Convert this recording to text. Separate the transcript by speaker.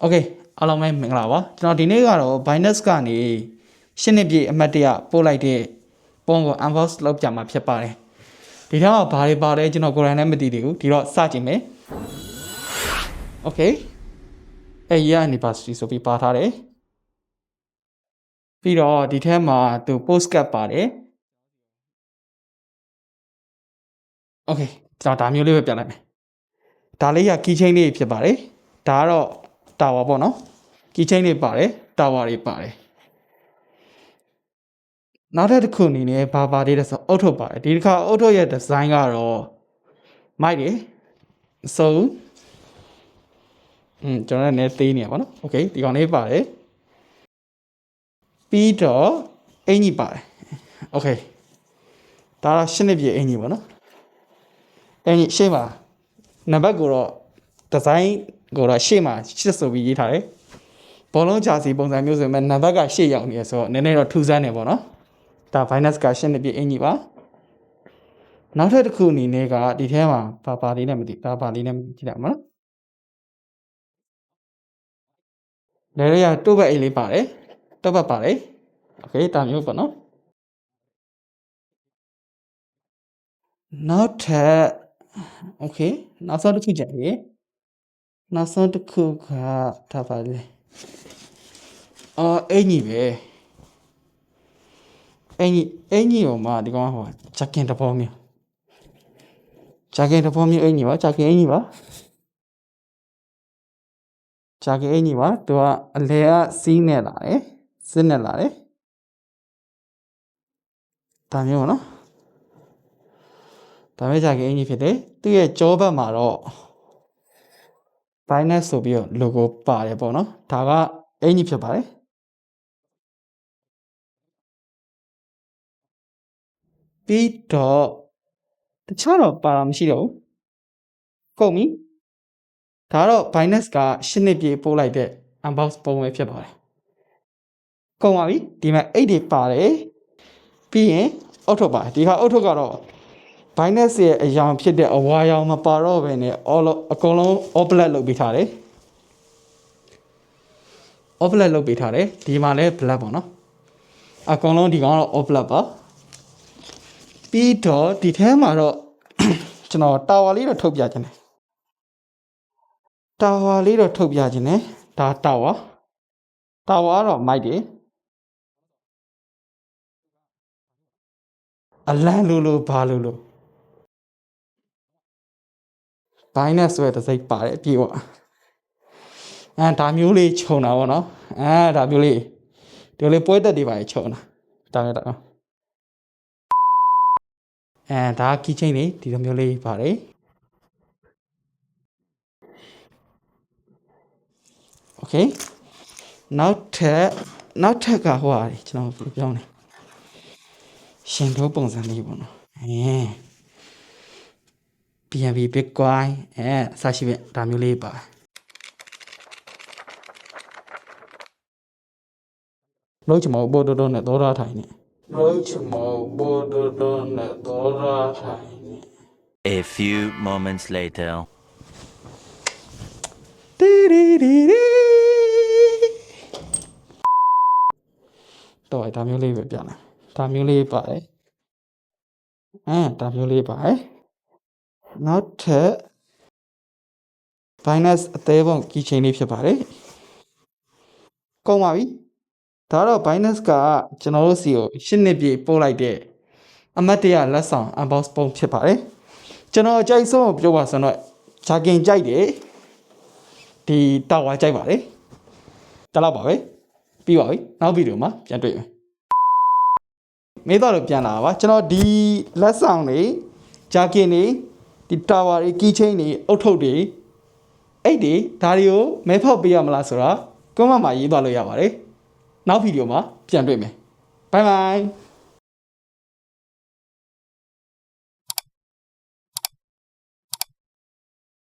Speaker 1: โอเคအားလုံးပဲမင်္ဂလာပါကျွန်တော်ဒီနေ့ကတော့ Binance ကနေရှင်းနှစ်ပြည့်အမှတ်တရပို့လိုက်တဲ့ပုံကို unbox လုပ်ကြမှာဖြစ်ပါတယ်ဒီထဲမှာဘာတွေပါတယ်ကျွန်တော်ကိုယ်တိုင်လည်းမသိသေးဘူးဒီတော့စကြည့်မယ်โอเคအဲရ University ဆိုပြီးပါထားတယ်ပြီးတော့ဒီထဲမှာသူ postcard ပါတယ်โอเคကျွန်တော်ဒါမျိုးလေးပဲပြန်လိုက်မယ်ဒါလေးက keychain လေးဖြစ်ပါတယ်ဒါကတော့ တာဝါပေါ့နော် key chain တွေပါတယ်တာဝါတွေပါတယ်နောက်ထပ်တစ်ခုအနေနဲ့ဘာပါသေးလဲဆိုအုတ်ထုတ်ပါတယ်ဒီတစ်ခါအုတ်ထုတ်ရဲ့ design ကတော့ mic တွေ so อืมကျွန်တော်လည်းနည်းသေးနေရပါတော့ okay ဒီကောင်လေးပါတယ်ပြီးတော့အင်ကြီးပါတယ် okay ဒါတော့ရှင်းနေပြအင်ကြီးပါနော်အင်ကြီးရှေ့မှာနံပါတ်ကိုတော့ design ကိုတော့ရှေ့မှာရှစ်ဆိုပြီးရေးထားတယ်ဘောလုံးဂျာစီပုံစံမျိုးဆိုရင်နံပါတ်ကရှေ့ရောက်နေရဆိုတော့နည်းနည်းတော့ထူးဆန်းနေပေါ့နော်ဒါ Binance ကရှင်းနေပြအင်ကြီးပါနောက်ထပ်တစ်ခုအနေနဲ့ကဒီထဲမှာဘာပါလေးနဲ့မသိဘာပါလေးနဲ့ကြည့်လိုက်မှာနော်လေရတုတ်ဘက်အိတ်လေးပါတယ်တုတ်ဘက်ပါတယ်โอเคဒါမျိုးပေါ့နော်နောက်ထပ်โอเคနောက်ဆုံးတစ်ခုကြည့်ရ နောက်ဆုံးတစ်ခုကဒါပါလေအော်အင်ကြီးပဲအင်ကြီးအင်ကြီးဟိုမှာဒီကောင်ဟိုချက်ကင်တဘောမျိုးချက်ကင်တဘောမျိုးအင်ကြီးပါချက်ကင်အင်ကြီးပါချက်ကင်အင်ကြီးပါသူကအလဲကစီးနေလာတယ်စစ်နေလာတယ်ဒါမျိုးပေါ့နော်ဒါမဲ့ချက်ကင်အင်ကြီးဖြစ်တယ်သူ့ရဲ့ကြောဘက်မှာတော့ Binance ဆိုပြီးတော့ logo ပါတယ်ပေါ့နော်ဒါကအင်ကြီးဖြစ်ပါတယ်ပြီးတော့တခြားတော့ပါတာမရှိတော့ဘူးကုန်ပြီဒါတော့ Binance ကရှင်းနှစ်ပြေပို့လိုက်တဲ့ unbox ပုံပဲဖြစ်ပါတယ်ကုန်ပါပြီဒီမှာ8တွေပါတယ်ပြီးရင်အောက်ထုတ်ပါတယ်ဒီဟာအောက်ထုတ်ကတော့ Binance ရဲ့အယောင်ဖြစ်တဲ့အဝါရောင်မပါတော့ဘဲနဲ့ all အကုန်လုံး offlet လုပ်ပေးထားတယ် offlet လုပ်ပေးထားတယ်ဒီမှာလည်း black ပေါ့နော်အကုန်လုံးဒီကောင်ကတော့ offlet ပါပြီးတော့ဒီထဲမှာတော့ကျွန်တော်တာဝါလေးတော့ထုတ်ပြခြင်းတယ်တာဝါလေးတော့ထုတ်ပြခြင်းတယ်ဒါတာဝါတာဝါကတော့မိုက်တယ်အလန့်လို့လို့ဘာလို့လို့ ဘိုင်းနဲ့ဆွဲတစ်စိတ်ပါတယ်ပြေပေါ့အဲဒါမျိုးလေးခြုံတာပေါ့နော်အဲဒါမျိုးလေးဒီလေးပွဲတက်တွေပါခြုံတာဒါလည်းတော့အဲဒါကီးချင်းလေးဒီလိုမျိုးလေးပါတယ်โอเคနောက်ထပ်နောက်ထပ်ကဟိုဟာလေကျွန်တော်ပြောင်းနေရှင်တို့ပုံစံလေးပေါ့နော်အဲ BNB Bitcoin အဲအစရှိပဲဒါမျိုးလေးပါလို့ချင်မဘောဒဒနဲ့သောရထိုင်နေလို့ချင်မဘောဒဒနဲ့သောရထိုင်နေ
Speaker 2: A few moments later.
Speaker 1: တီရီရီရီတော့ဒါမျိုးလေးပဲပြန်လာဒါမျိုးလေးပါတယ်အဲဒါမျိုးလေးပါတယ် နောက်ထပ် Binance အသေးပုံ keychain လေးဖြစ်ပါတယ်ကုန်ပါပြီဒါတော့ Binance ကကျွန်တော်တို့စီကိုရှင်းနှစ်ပြည့်ပို့လိုက်တဲ့အမတ်တရလက်ဆောင် unbox ပုံဖြစ်ပါတယ်ကျွန်တော်အကြိုက်ဆုံးကိုပြောပါဆိုတော့ဂျာကင်ကြိုက်တယ်ဒီတာဝါကြိုက်ပါတယ်တလောက်ပါပဲပြီးပါပြီနောက်ဗီဒီယိုမှာပြန်တွေ့မယ်မေးတော့လို့ပြန်လာပါကျွန်တော်ဒီလက်ဆောင်တွေဂျာကင်တွေ ဒီတာဝါတွေကီးချင်းတွေအုတ်ထုတ်တွေအဲ့ဒီဒါတွေကိုမဲဖောက်ပေးရမလားဆိုတာကွန်မန့်မှာရေးသွားလို့ရပါတယ်နောက်ဗီဒီယိုမှာပြန်တွေ့မယ်ဘိုင်ဘိုင်